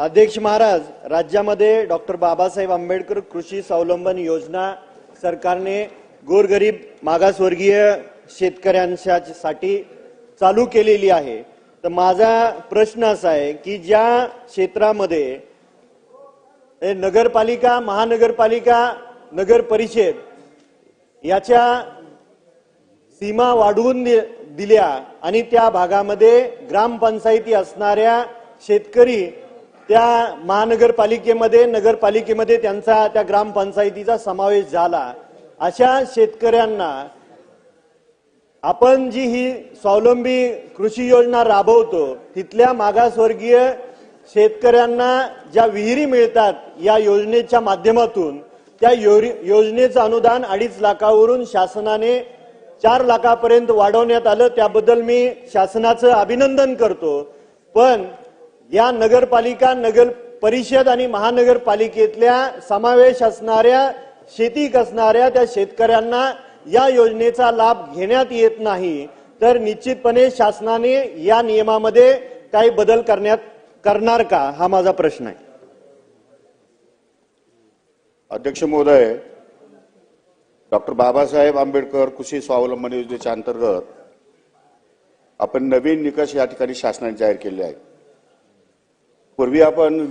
अध्यक्ष महाराज राज्यामध्ये डॉक्टर बाबासाहेब आंबेडकर कृषी स्वावलंबन योजना सरकारने गोरगरीब मागासवर्गीय शेतकऱ्यांसाठी चालू केलेली आहे. तर माझा प्रश्न असा आहे की ज्या क्षेत्रामध्ये नगरपालिका महानगरपालिका नगर परिषद याच्या सीमा वाढवून दिल्या आणि त्या भागामध्ये ग्रामपंचायती असणाऱ्या शेतकरी त्या महानगरपालिकेमध्ये नगरपालिकेमध्ये त्यांचा त्या ग्रामपंचायतीचा समावेश झाला. अशा शेतकऱ्यांना आपण जी ही स्वावलंबी कृषी योजना राबवतो तिथल्या मागासवर्गीय शेतकऱ्यांना ज्या विहिरी मिळतात या योजनेच्या माध्यमातून त्या योरी- योजनेचं अनुदान अडीच लाखावरून शासनाने चार लाखापर्यंत वाढवण्यात आलं. त्याबद्दल मी शासनाचं अभिनंदन करतो. पण या नगरपालिका नगर परिषद आणि महानगरपालिकेतल्या समावेश असणाऱ्या शेती असणाऱ्या त्या शेतकऱ्यांना या योजनेचा लाभ घेण्यात येत नाही तर निश्चितपणे शासनाने या नियमामध्ये काही बदल करण्यात करणार का? हा माझा प्रश्न आहे. अध्यक्ष महोदय डॉक्टर बाबासाहेब आंबेडकर कृषी स्वावलंबन योजनेच्या अंतर्गत आपण नवीन निकष या ठिकाणी शासनाने जाहीर केले आहेत. पूर्वी आपण